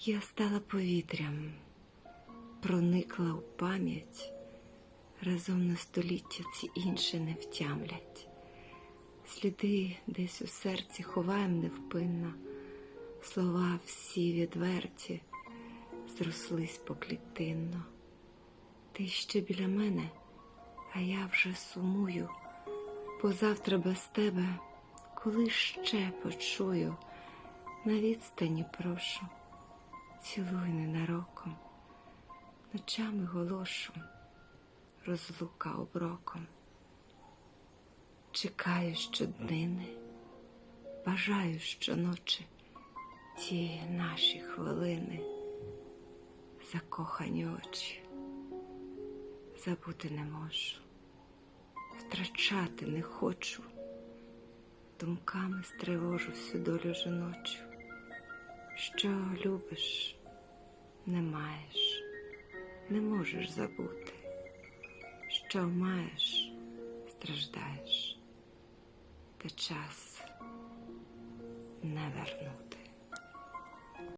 Я стала повітрям, проникла у пам'ять, разом на століття ці інші не втямлять. Сліди десь у серці ховаєм невпинно, слова всі відверті, зрослись поклітинно. Ти ще біля мене, а я вже сумую, бо завтра без тебе, коли ще почую, на відстані прошу, цілуй ненароком, ночами голошу, розлука оброком. Чекаю щоднини, бажаю щоночі ті наші хвилини, закохані очі. Забути не можу, втрачати не хочу, думками стривожу всю долю жіночу. Що любиш, не маєш, не можеш забути, що маєш, страждаєш, та час не вернути.